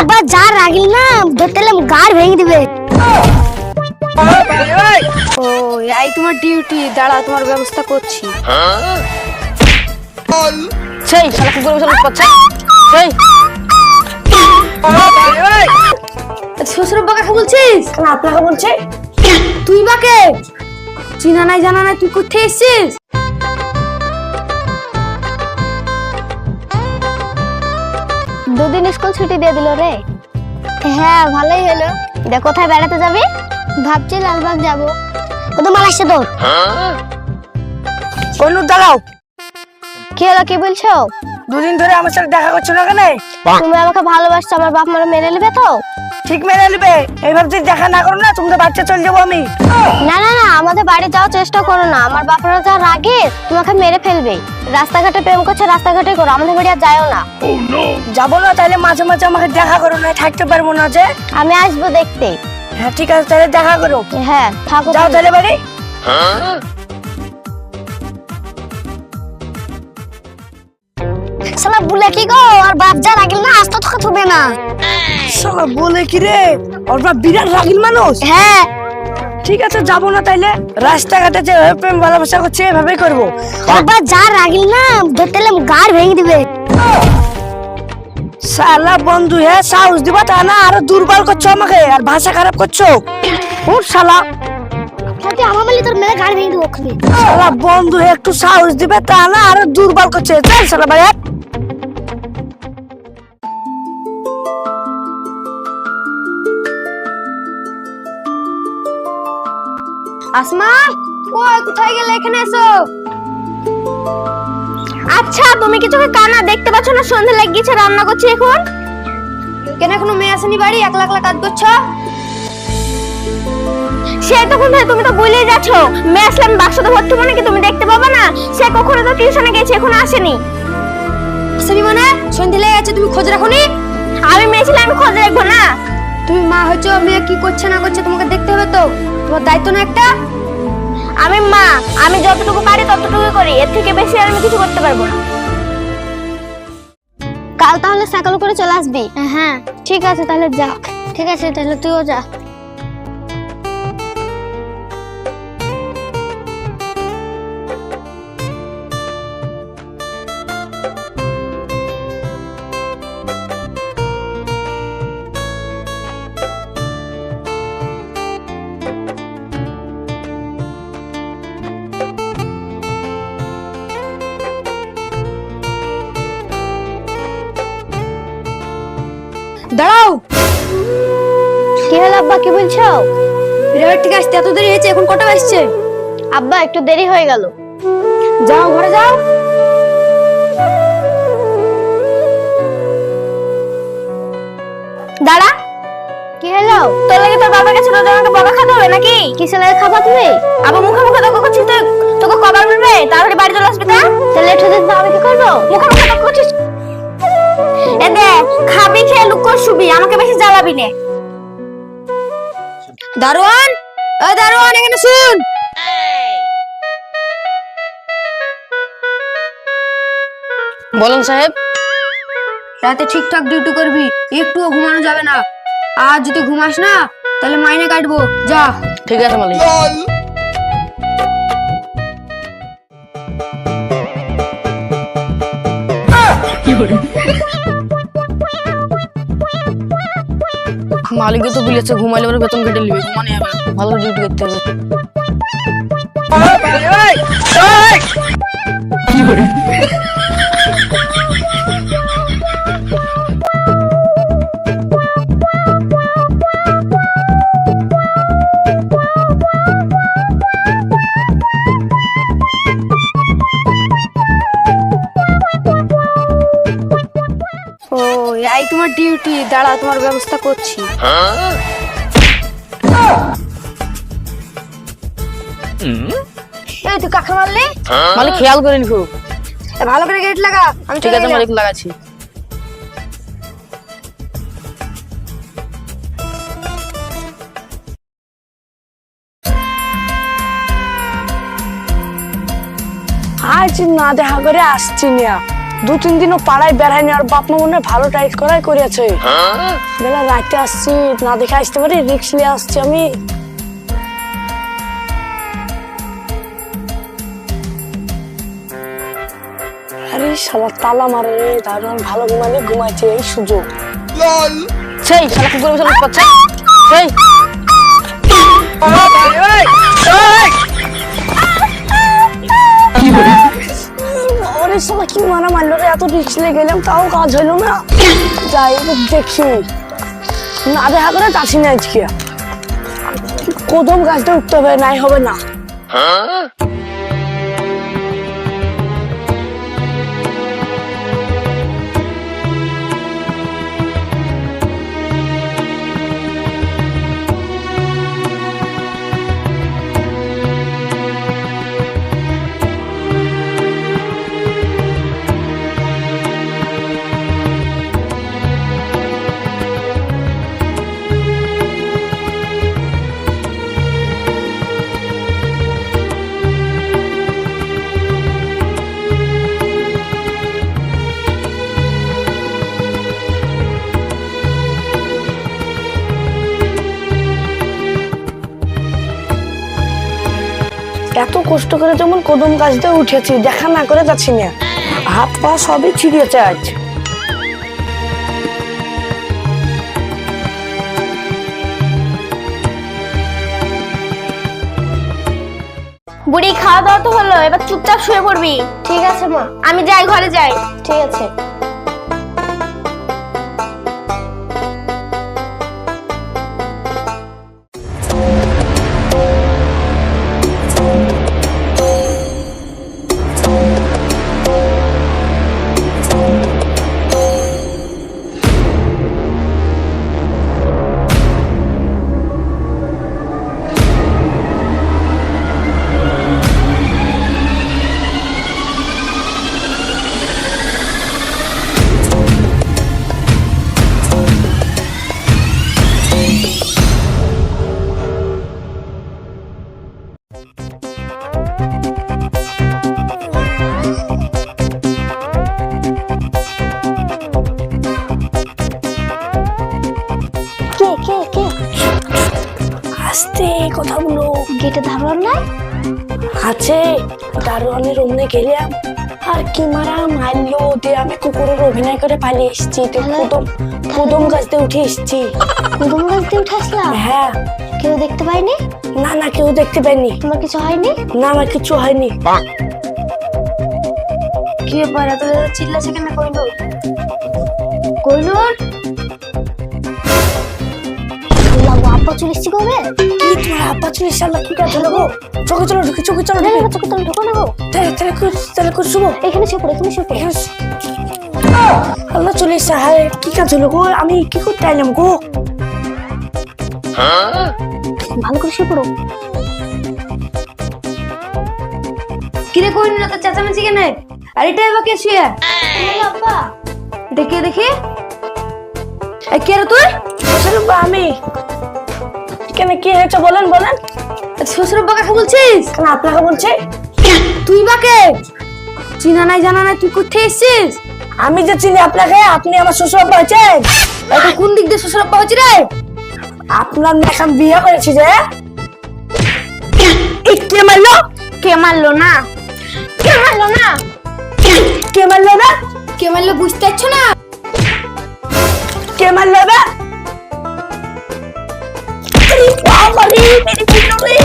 একবার যা রাগিল না ধরতে এলাম গাড় ভেঙে দিবে। ও এই তোমার ডিউটি দাঁড়া তোমার ব্যবস্থা করছি। সেই শালা কুকুর মশলা করছে সেই। শ্বশুর বাবা কাকে বলছিস? আপনাকে বলছে। তুই বাকে? চিনা নাই জানা নাই তুই কোথায় এসেছিস? দুদিন স্কুল ছুটি দিয়ে দিল রে। হ্যাঁ ভালোই হলো। দেখ কোথায় বেড়াতে যাবি? ভাবছি লালবাগ যাব। ও তো মাল আসছে তোর? অনু দাঁড়াও। কি হলো কি বলছো? দুদিন ধরে আমার সাথে দেখা করছ না কেন? তুমি আমাকে ভালোবাসছো আমার বাপ মারা মেনে নেবে তো? ঠিক মেনে নেবে। এইভাবে যদি দেখা না করো না তোমাদের বাচ্চা চলে যাব আমি। না না না আমাদের বাড়ি যাওয়ার চেষ্টা করো না। আমার বাপরা যা রাগে তোমাকে মেরে ফেলবে। রাস্তাঘাটে প্রেম করছে রাস্তাঘাটে করো আমাদের বাড়ি আর যাও না। যাব না তাহলে মাঝে মাঝে আমাকে দেখা করো না থাকতে পারব না যে। আমি আসব দেখতে। হ্যাঁ ঠিক আছে তাহলে দেখা করো। হ্যাঁ থাকো যাও। তাহলে বাড়ি। শালা বলে কি গো? আর বাপ যা রাগিল না আস্তে থাকা থবে না। শালা বলে কি রে? ওর বাপ বিরাট রাগিল মানুষ। হ্যাঁ। ঠিক আছে যাব না তাইলে। রাস্তাঘাটে যে প্রেম ভালোবাসা করছে এভাবেই করব। একবার যা রাগিল না ধরতে এলাম গাড় ভেঙে দিবে। শালা বন্ধু হ্যাঁ সাহস দিবা তা না আরও দুর্বল করছ আমাকে আর ভাষা খারাপ করছ। শালা। আমার তোর মেরে গাড় ভেঙে দিবো ওখানে। শালা বন্ধু হয়ে একটু সাহস দিবে তা না আরও দুর্বল করছে। চল শালা ভাই আসমা কই কোথায় গেলে এখানে এসো? আচ্ছা তুমি কিছু কানা দেখতে পাচ্ছ না? সন্ধ্যা লাগিয়েছে, রান্না করছি এখন। কেন এখনও মেয়ে আসেনি বাড়ি? একলা একলা কাজ করছ? সে তখন ধরে তুমি তো বলেই যাচ্ছ। মেয়ে আসলাম বাক্সতে ভর্তি মানে কি তুমি দেখতে পাবে না? সে কখনো তো টিউশনে গেছে, এখন আসেনি। আসেনি মানে? সন্ধে লেগে গেছে, তুমি খোঁজ রাখোনি? আমি মেয়ে ছিলাম আমি খোঁজ রাখব না। তুমি মা হয়েছো, মেয়ে কি করছে, না করছে তোমাকে দেখতে হবে তো। তোমার দায়িত্ব না একটা? আমি মা আমি যতটুকু পারি ততটুকু করি। এর থেকে বেশি আর আমি কিছু করতে পারব না। কাল তাহলে সাইকেল করে চলে আসবি? হ্যাঁ। ঠিক আছে তাহলে যা। ঠিক আছে তাহলে তুইও যা। দাঁড়াও। কি হলো আব্বা কি বলছো? রেবের ঠিক আসতে এত দেরি হয়েছে এখন কটা বাজছে? আব্বা একটু দেরি হয়ে গেল। যাও ঘরে যাও। দাঁড়া। কি হলো? তোর লাগে তোর বাবার কাছে রোজ আমাকে বকা খাতে হবে নাকি? কিসের লাগে খাবা তুমি আবার মুখে মুখে তর্ক করছিস তোকে কবার বলবে? তাড়াতাড়ি বাড়ি চলে আসবে তা? লেট হয়ে যাচ্ছে আমি কি করব? মুখে মুখে তর্ক করছিস? এ দে খাবি খেয়ে লুক কর শুবি আমাকে বেশি জ্বালাবি নে। দারোয়ান ও দারোয়ান এখানে শুন। বলুন সাহেব। রাতে ঠিকঠাক ডিউটি করবি একটুও ঘুমানো যাবে না। আর যদি ঘুমাস না তাহলে মাইনে কাটবো যা। ঠিক আছে মালিক। মালিকও তো বলেছে ঘুমাইলে পরে বেতন কেটে নিবে। মানে হবে ভালো ডিউটি করতে হবে। ও এই তোমার ডিউটি দাঁড়া তোমার ব্যবস্থা করছি। এই তুই কাকে মারলি? মালিক খেয়াল করেন খুব। ভালো করে গেট লাগা আমি ঠিক আছে মালিক লাগাচ্ছি। আজ না দেখা করে আসছি না দু তিন দিনও পাড়ায় বেড়ায়নি আর বাপ মা মনে হয় ভালো টাইট করাই করেছে বেলা রাতে আসছি না দেখে আসতে পারি রিক্স নিয়ে আসছি আমি। আরে শালা তালা মারে রে ভালো ঘুমালে ঘুমাইছে এই সুযোগ। সেই শালা কুকুর করছে সেই। ওরে সবাই কি মারা মারলো এত রিক্স গেলাম, তাও কাজ হলো না। যাই দেখি। না দেখা করে কাছি না আজকে। কদম গাছটা উঠতে হবে, নাই হবে না। এত কষ্ট করে যেমন কদম গাছটা উঠেছি দেখা না করে যাচ্ছি না। হাত পা সবই ছিঁড়িয়েছে আজ। বুড়ি খাওয়া দাওয়া তো হলো এবার চুপচাপ শুয়ে পড়বি। ঠিক আছে মা। আমি যাই ঘরে যাই। ঠিক আছে। আছে দারোয়ানের রুমে গেলাম। আর কি মারা মারলো দিয়ে আমি কুকুরের অভিনয় করে পালিয়ে এসেছি। কদম কদম গাছতে উঠে এসেছি। কুদুম গাছ দিয়ে উঠে আসলাম? হ্যাঁ। কেউ দেখতে পাইনি না না কেউ দেখতে পাইনি। তোমার কিছু হয়নি? না আমার কিছু হয়নি। কি ব্যাপার এত চিল্লাছে কেন কইলো কইলুর আপা চলে এসছি কবে কি তোমার আব্বা চলে শালা কি কাজ হলো গো চোখে চলো ঢুকে চোখে চলো ঢুকে। চোখে তুমি ঢোকো না গো। তাহলে তাহলে তাহলে করে শুভ এখানে পড়ো এখানে পড়ো। আল্লাহ চলে এসছে হায় কি কাজ হলো গো? আমি কি করতে আইলাম গো? ভালো করে শুয়ে পড়ো। কিরে কইনি না তো চেঁচামেচি কেন? আর এটা এবার কে শুয়ে? আপা দেখে দেখি এ, কে রে তুই? আমি। কেন কি হয়েছে বলেন বলেন। শ্বশুর বাবা বলছিস? কেন আপনাকে বলছে তুই বাকে? চিনা নাই জানা নাই তুই কোথায় এসেছিস? আমি যে চিনি আপনাকে আপনি আমার শ্বশুর আব্বা হয়েছেন? এটা কোন দিক দিয়ে শ্বশুর হচ্ছে রে? আপনার এখন বিয়ে করেছি যে? কে মারলো? কে মারলো না? কে মারলো না? কে মারলো না? কে মারলে বুঝতে পারছ না? কে মারলো না? আরে